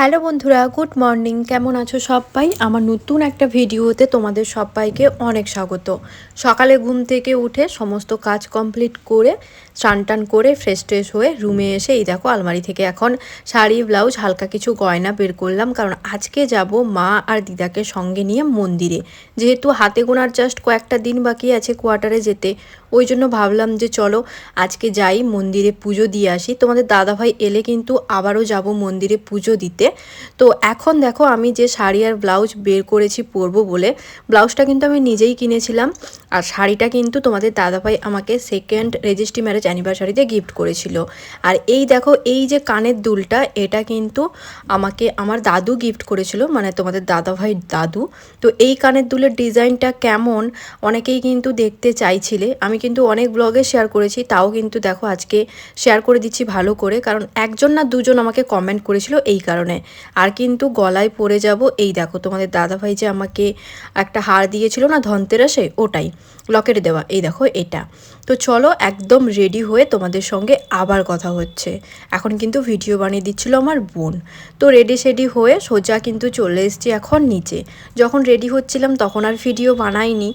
Hello বন্ধুরা, good morning. কেমন আছো সবাই? আমার নতুন একটা ভিডিওতে তোমাদের সবাইকে অনেক স্বাগত। সকালে ঘুম থেকে উঠে সমস্ত কাজ কমপ্লিট করে স্নান টান করে ফ্রেশ ট্রেশ হয়ে রুমে এসে এই দেখো আলমারি থেকে এখন শাড়ি, ব্লাউজ, হালকা কিছু গয়না বের করলাম। কারণ আজকে যাব মা আর দিদাকে সঙ্গে নিয়ে মন্দিরে। যেহেতু হাতে গোনার জাস্ট কয়েকটা দিন বাকি আছে কোয়ার্টারে যেতে ওই জন্য ভাবলাম যে চলো আজকে যাই, মন্দিরে পুজো দিয়ে আসি। তোমাদের দাদাভাই এলে কিন্তু আবারও যাব মন্দিরে পুজো দিতে। তো এখন দেখো আমি যে শাড়ি আর ব্লাউজ বের করেছি পরবো বলে, ব্লাউজটা কিন্তু আমি নিজেই কিনেছিলাম। আর শাড়িটা কিন্তু তোমাদের দাদাভাই আমাকে সেকেন্ড রেজিস্ট্রি ম্যারেজ অ্যানিভার্সারিতে গিফট করেছিল। আর এই দেখো, এই যে কানের দুলটা, এটা কিন্তু আমাকে, আমার দাদু গিফট করেছিল মানে তোমাদের দাদাভাই দাদু। তো এই কানের দুলের ডিজাইনটা কেমন, অনেকেই কিন্তু দেখতে চাইছিলে। আমি কিন্তু অনেক ব্লগে শেয়ার করেছি, তাও কিন্তু দেখো আজকে শেয়ার করে দিচ্ছি ভালো করে, কারণ একজন না দুজন আমাকে কমেন্ট করেছিল এই কারণে। আর কিন্তু গলায় পরে যাব এই দেখো, তোমাদের দাদাভাই যে আমাকে একটা হার দিয়েছিল না ধনতেরাসে, ওটাই, লকেটে দেওয়া, এই দেখো এটা। তো চলো একদম রেডি হয়ে তোমাদের সঙ্গে আবার কথা হচ্ছে। এখন কিন্তু ভিডিও বানিয়ে দিচ্ছিল আমার বোন। তো রেডি সেডি হয়ে সোজা কিন্তু চলে এসছি এখন নিচে। যখন রেডি হচ্ছিলাম তখন আর ভিডিও বানাইনি।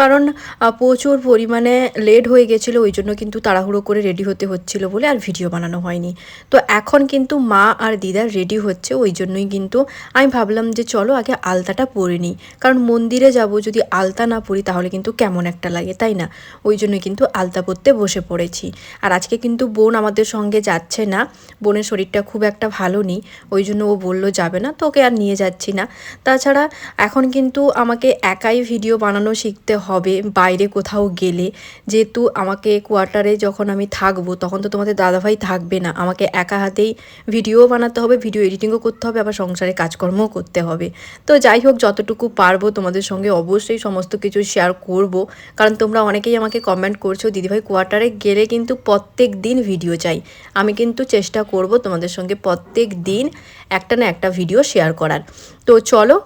কারণ প্রচুর পরিমাণে লেট হয়ে গেছিল, ওই জন্য কিন্তু তাড়াহুড়ো করে রেডি হতে হচ্ছিল বলে আর ভিডিও বানানো হয়নি। তো এখন কিন্তু মা আর দিদা রেডি হচ্ছে, ওই জন্যই কিন্তু আমি ভাবলাম যে চলো আগে আলতাটা পরে নিই। কারণ মন্দিরে যাব, যদি আলতা না পরি তাহলে কিন্তু কেমন একটা লাগে, তাই না? ওই জন্য কিন্তু আলতা পরতে বসে পড়েছি। আর আজকে কিন্তু বোন আমাদের সঙ্গে যাচ্ছে না, বোনের শরীরটা খুব একটা ভালো নেই, ওই জন্য ও বলল যাবে না, তো ওকে আর নিয়ে যাচ্ছি না। তাছাড়া এখন কিন্তু আমাকে একাই ভিডিও বানানো শিখতে হবে, বাইরে কোথাও গেলে। যেহেতু আমাকে কোয়ার্টারে যখন আমি থাকব, তখন তো তোমাদের দাদাভাই থাকবে না। আমাকে একা হাতেই ভিডিও বানাতে হবে ভিডিও এডিটিংও করতে হবে, আবার সংসারে কাজকর্মও করতে হবে। তো যাই হোক, যতটুকু পারব তোমাদের সঙ্গে অবশ্যই সমস্ত কিছু শেয়ার করব। কারণ তোমরা অনেকেই আমাকে কমেন্ট করছ, দিদিভাই কোয়ার্টারে গেলে কিন্তু প্রত্যেক দিন ভিডিও চাই। আমি কিন্তু চেষ্টা করব তোমাদের সঙ্গে প্রত্যেক দিন একটা না একটা ভিডিও শেয়ার করার। তো চলো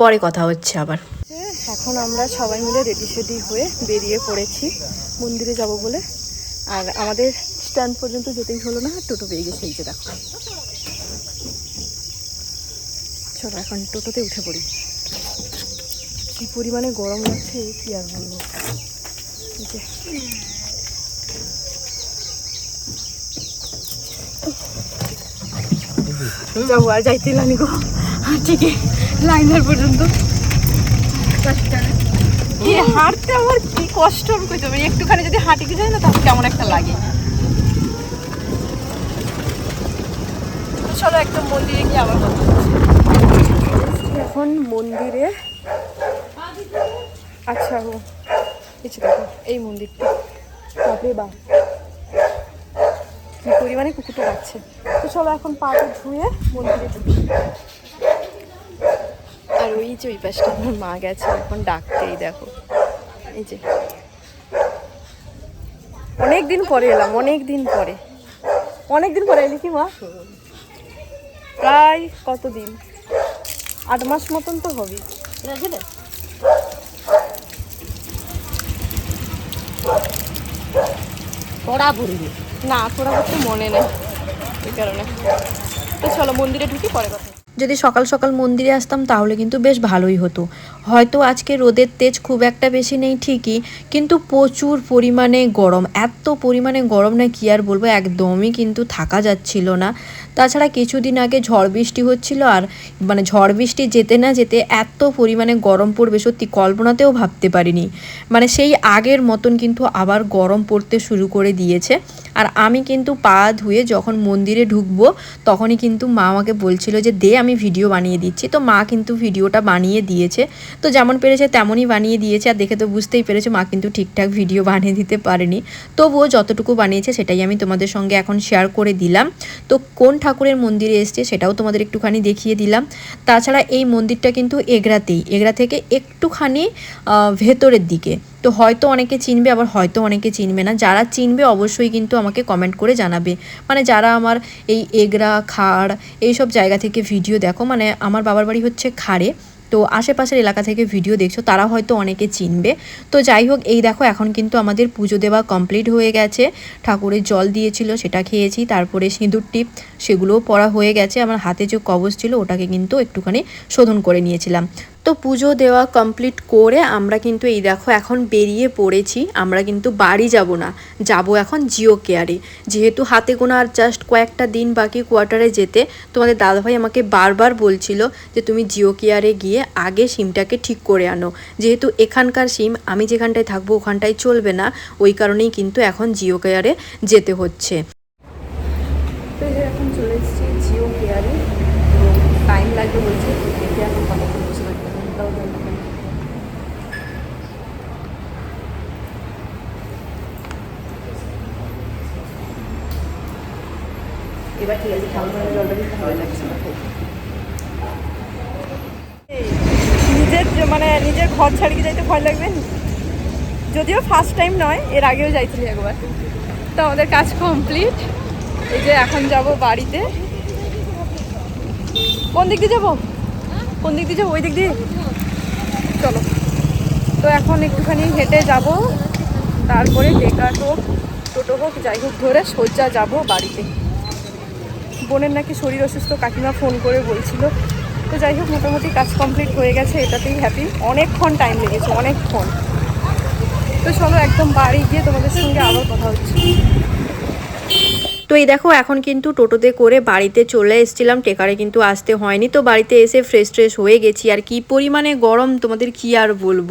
পরে কথা হচ্ছে আবার। এখন আমরা সবাই মিলে রেডি সেডি হয়ে বেরিয়ে পড়েছি। মন্দিরে যাব বলে। আর আমাদের স্ট্যান্ড পর্যন্ত যেতেই হলো না, টোটো পেয়ে গেছে এই যে দেখো। চলো এখন টোটোতে উঠে পড়ি। কি পরিমাণে গরম লাগছে কি আর বলব এই যে যাব আর যাইতে লানি গো ঠিকই লাইনার পর্যন্ত। এই হাঁটতে আমার কি কষ্ট আমি কইতে একটুখানি যদি হাঁটিতে যাই না তাহলে কেমন একটা লাগে। চলো একদম মন্দিরে গিয়ে আবার কথা এখন মন্দিরে আচ্ছা এই এই মন্দিরটা। বাপরে বাপ। কি পরিমাণে কুকুরটা যাচ্ছে তো চলো এখন পাটা ধুয়ে মন্দিরে ঢুকি। আর ওই যে ওই পাশটা আমার মা গেছে, এখন ডাকতেই দেখো। এই যে। অনেক দিন পরে এলাম অনেক দিন পরে। অনেক দিন পরে এলি কি মা? প্রায় কতদিন? আট মাস মতন তো হবে পড়া পড়বে না, তোরা করতে মনে নেই এই কারণে। তো চলো, মন্দিরে ঢুকি, পরে কথা যদি সকাল সকাল মন্দিরে আসতাম তাহলে কিন্তু বেশ ভালোই হতো। হয়তো আজকে রোদের তেজ খুব একটা বেশি নেই ঠিকই, কিন্তু প্রচুর পরিমাণে গরম, এত পরিমাণে গরম না কি আর বলব, একদমই কিন্তু থাকা যাচ্ছিল না। তাছাড়া কিছুদিন আগে ঝড় বৃষ্টি হচ্ছিল আর মানে ঝড় বৃষ্টি যেতে না যেতে এত পরিমাণে গরম পড়বে, সত্যি কল্পনাতেও ভাবতে পারিনি। মানে সেই আগের মতন কিন্তু আবার গরম পড়তে শুরু করে দিয়েছে। আর আমি কিন্তু পা ধুয়ে যখন মন্দিরে ঢুকবো, তখনই কিন্তু মা আমাকে বলছিল যে, দে, আমি ভিডিও বানিয়ে দিচ্ছি। তো মা কিন্তু ভিডিওটা বানিয়ে দিয়েছে। তো যেমন পেরেছে তেমনই বানিয়ে দিয়েছে আর দেখে তো বুঝতেই পেরেছে, মা কিন্তু ঠিকঠাক ভিডিও বানিয়ে দিতে পারেনি। তবুও যতটুকু বানিয়েছে সেটাই আমি তোমাদের সঙ্গে এখন শেয়ার করে দিলাম। তো কোন ঠাকুরের মন্দিরে এসছে সেটাও তোমাদের একটুখানি দেখিয়ে দিলাম। তাছাড়া এই মন্দিরটা কিন্তু এগরাতেই, এগরা থেকে একটুখানি ভেতরের দিকে। তো হয়তো অনেকে চিনবে, আবার হয়তো অনেকে চিনবে না। যারা চিনবে অবশ্যই কিন্তু আমাকে কমেন্ট করে জানাবে। মানে যারা আমার এই এগরা, খাড় এইসব জায়গা থেকে ভিডিও দেখো মানে আমার বাবার বাড়ি হচ্ছে খাড়ে, তো আশেপাশের এলাকা থেকে ভিডিও দেখছ, তারা হয়তো অনেকে চিনবে। তো যাই হোক, এই দেখো, এখন কিন্তু আমাদের পুজো দেওয়া কমপ্লিট হয়ে গেছে। ঠাকুরের জল দিয়েছিল, সেটা খেয়েছি, তারপরে সিঁদুর টিপ, সেগুলোও পরা হয়ে গেছে। আমার হাতে যে কবচ ছিল, ওটাকে কিন্তু একটুখানি শোধন করে নিয়েছিলাম। তো পুজো দেওয়া কমপ্লিট করে আমরা কিন্তু এই দেখো এখন বেরিয়ে পড়েছি। আমরা কিন্তু বাড়ি যাব না, যাব এখন জিও কেয়ারে যেহেতু হাতে গোনা আর জাস্ট কয়েকটা দিন বাকি কোয়ার্টারে যেতে, তোমাদের দাদাভাই আমাকে বারবার বলছিল যে তুমি জিও কেয়ারে গিয়ে আগে সিমটাকে ঠিক করে আনো। যেহেতু এখানকার সিম, আমি যেখানটায় থাকব ওখানটায় চলবে না, ওই কারণেই কিন্তু এখন জিও কেয়ারে যেতে হচ্ছে। এখন চলে এসেছি জিও কেয়ারে টাইম লাগবে বলছে এখন কথা বলছি তাও এবার ঠিক আছে ঠান্ডা জলটা দিতে ভালো লাগছে নিজের মানে নিজের ঘর ছাড়িয়ে যাইতে ভয় লাগবে? যদিও ফার্স্ট টাইম নয়, এর আগেও যাইছিলি একবার। তো আমাদের কাজ কমপ্লিট এই যে এখন যাব বাড়িতে। কোন দিক দিয়ে যাব? কোন দিক দিয়ে যাব? ওই দিক দিয়ে? চলো। তো এখন একটুখানি হেঁটে যাব। তারপরে টেকার হোক, টোটো হোক, যাই হোক, ধরে সোজা যাব বাড়িতে। বোনের নাকি শরীর অসুস্থ, কাকিমা ফোন করে বলছিল। তো যাই হোক, মোটামুটি কাজ কমপ্লিট হয়ে গেছে, এটাতেই হ্যাপি অনেকক্ষণ টাইম লেগেছে, অনেকক্ষণ। তো চলো একদম বাড়ি গিয়ে তোমাদের সঙ্গে আবার কথা হচ্ছে। তো এই দেখো, এখন কিন্তু টোটোতে করে বাড়িতে চলে এসেছিলাম। টেকারে কিন্তু আসতে হয়নি। তো বাড়িতে এসে ফ্রেশ ট্রেশ হয়ে গেছি। আর কি পরিমাণে গরম, তোমাদের কি আর বলব?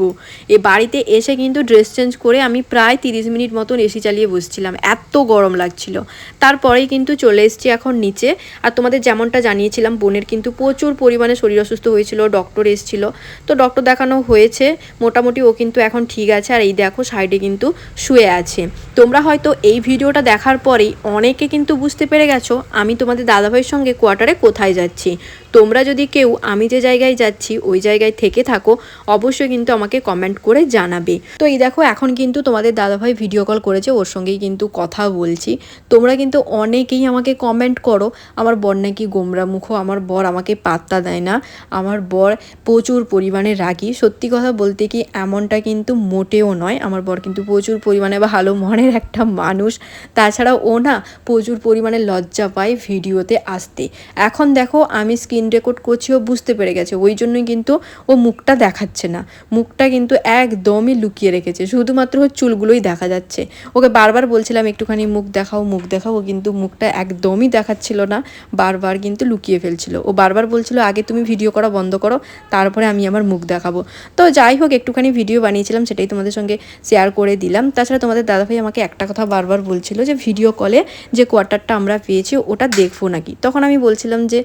এ বাড়িতে এসে কিন্তু ড্রেস চেঞ্জ করে আমি প্রায় তিরিশ মিনিট মতন এসি চালিয়ে বসছিলাম। এত গরম লাগছিল। তারপরেই কিন্তু চলে এসেছি এখন নিচে। আর তোমাদের যেমনটা জানিয়েছিলাম, বোনের কিন্তু প্রচুর পরিমাণে শরীর অসুস্থ হয়েছিল ডক্টর এসেছিল। তো ডক্টর দেখানো হয়েছে। মোটামুটি ও কিন্তু এখন ঠিক আছে। আর এই দেখো সাইডে কিন্তু শুয়ে আছে। তোমরা হয়তো এই ভিডিওটা দেখার পরেই অনেকে কিন্তু বুঝতে পেরে গেছো আমি তোমাদের দাদাভাইয়ের সঙ্গে কোয়ার্টারে কোথায় যাচ্ছি। তোমরা যদি কেউ, আমি যে জায়গায় যাচ্ছি, ওই জায়গায় থেকে থাকো, অবশ্যই কিন্তু আমাকে কমেন্ট করে জানাবে। তো এই দেখো, এখন কিন্তু তোমাদের দাদাভাই ভিডিও কল করেছে, ওর সঙ্গেই কিন্তু কথা বলছি। তোমরা কিন্তু অনেকেই আমাকে কমেন্ট করো, আমার বর নাকি গোমরা মুখো আমার বর আমাকে পাত্তা দেয় না, আমার বর প্রচুর পরিমাণে রাগি। সত্যি কথা বলতে কি, এমনটা কিন্তু মোটেও নয়। আমার বর কিন্তু প্রচুর পরিমাণে ভালো মনের একটা মানুষ। তাছাড়া ও না প্রচুর পরিমাণে লজ্জা পায় ভিডিওতে আসতে। এখন দেখো, আমি স্ক্রিন রেকর্ড করছি, ও বুঝতে পেরে গেছে। ওই জন্যই কিন্তু ও মুখটা দেখাচ্ছে না। মুখটা কিন্তু একদমই লুকিয়ে রেখেছে। শুধুমাত্র ওর চুলগুলোই দেখা যাচ্ছে। ওকে বারবার বলছিলাম, একটুখানি মুখ দেখাও মুখ দেখাও। ও কিন্তু মুখটা একদমই দেখাচ্ছিল না। বারবার কিন্তু লুকিয়ে ফেলছিল। ও বারবার বলছিল, আগে তুমি ভিডিও করা বন্ধ করো, তারপরে আমি আমার মুখ দেখাবো। তো যাই হোক, একটুখানি ভিডিও বানিয়েছিলাম, সেটাই তোমাদের সঙ্গে শেয়ার করে দিলাম। তাছাড়া তোমাদের দাদাভাই আমাকে একটা কথা বারবার বলছিল যে, ভিডিও কলে যে কোয়ার্টারটা আমরা পেয়েছি, ওটা দেখব নাকি? তখন আমি বলছিলাম যে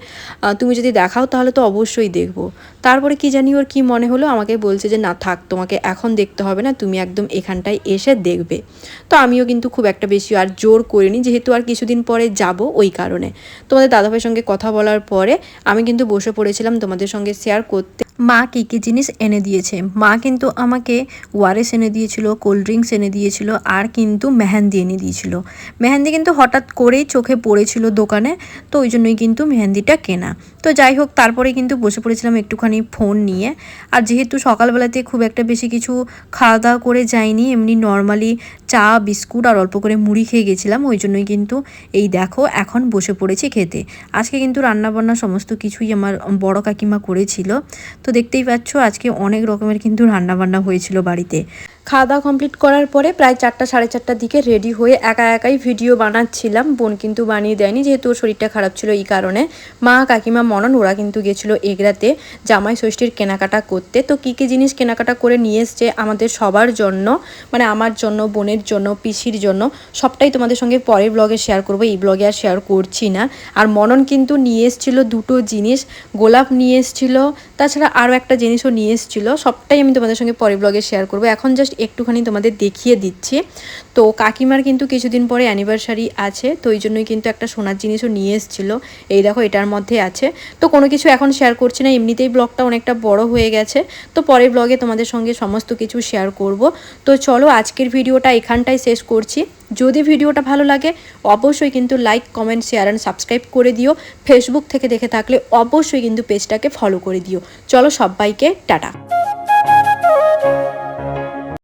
তুমি যদি দেখাও তাহলে তো অবশ্যই দেখব। তারপরে কি জানি ওর কি মনে হলো? আমাকে বলছে যে, না, থাক, তোমাকে এখন দেখতে হবে না, তুমি একদম এখানটায় এসে দেখবে। তো আমিও কিন্তু খুব একটা বেশি আর জোর করিনি, যেহেতু আর কিছুদিন পরে যাব ওই কারণে। তোমাদের দাদাভাইয়ের সঙ্গে কথা বলার পরে আমি কিন্তু বসে পড়েছিলাম তোমাদের সঙ্গে শেয়ার করতে। মা কী কী জিনিস এনে দিয়েছে? মা কিন্তু আমাকে ওয়ারেস এনে দিয়েছিল, কোল্ড ড্রিঙ্কস এনে দিয়েছিল, আর কিন্তু মেহেন্দি এনে দিয়েছিল। মেহেন্দি কিন্তু হঠাৎ করেই চোখে পড়েছিল দোকানে, তো ওই জন্যই কিন্তু মেহেন্দিটা কেনা। তো যাই হোক, তারপরে কিন্তু বসে পড়েছিলাম একটুখানি ফোন নিয়ে। আর যেহেতু সকালবেলাতে খুব একটা বেশি কিছু খাওয়া দাওয়া করে যাইনি, এমনি নর্মালি চা, বিস্কুট আর অল্প করে মুড়ি খেয়ে গেছিলাম, ওই জন্যই কিন্তু এই দেখো এখন বসে পড়েছি খেতে। আজকে কিন্তু রান্নাবান্না সমস্ত কিছুই আমার বড় কাকিমা করেছিল। তো দেখতেই পাচ্ছ, আজকে অনেক রকমের কিন্তু রান্নাবান্না হয়েছিল বাড়িতে। খাওয়া দাওয়া কমপ্লিট করার পরে প্রায় চারটা, সাড়ে চারটার দিকে রেডি হয়ে একা একাই ভিডিও বানাচ্ছিলাম। বোন কিন্তু বানিয়ে দেয়নি, যেহেতু ওর শরীরটা খারাপ ছিল এই কারণে। মা, কাকিমা, মনন, ওরা কিন্তু গেছিল এগরাতে জামাই ষষ্ঠীর কেনাকাটা করতে। তো কী কী জিনিস কেনাকাটা করে নিয়ে এসছে আমাদের সবার জন্য মানে আমার জন্য, বোনের জন্য, পিসির জন্য, সবটাই তোমাদের সঙ্গে পরের ব্লগে শেয়ার করব। এই ব্লগে আর শেয়ার করছি না। আর মনন কিন্তু নিয়ে এসছিল দুটো জিনিস। গোলাপ নিয়ে এসছিল তাছাড়া আরও একটা জিনিসও নিয়ে এসছিল, সবটাই আমি তোমাদের সঙ্গে পরের ব্লগে শেয়ার করব। এখন জাস্ট একটুখানি তোমাদের দেখিয়ে দিচ্ছি। তো কাকিমার কিন্তু কিছুদিন পরে অ্যানিভার্সারি আছে, তো ওই জন্যই কিন্তু একটা সোনার জিনিসও নিয়ে এসেছিল। এই দেখো, এটার মধ্যে আছে। তো কোনো কিছু এখন শেয়ার করছি না, এমনিতেই ব্লগটা অনেকটা বড় হয়ে গেছে। তো পরের ব্লগে তোমাদের সঙ্গে সমস্ত কিছু শেয়ার করব। তো চলো আজকের ভিডিওটা এখানটাই শেষ করছি। যদি ভিডিওটা ভালো লাগে, অবশ্যই কিন্তু like comment share and subscribe করে দিও। ফেসবুক থেকে দেখে থাকলে অবশ্যই কিন্তু পেজটাকে ফলো করে দিও। চলো সবাইকে টাটা।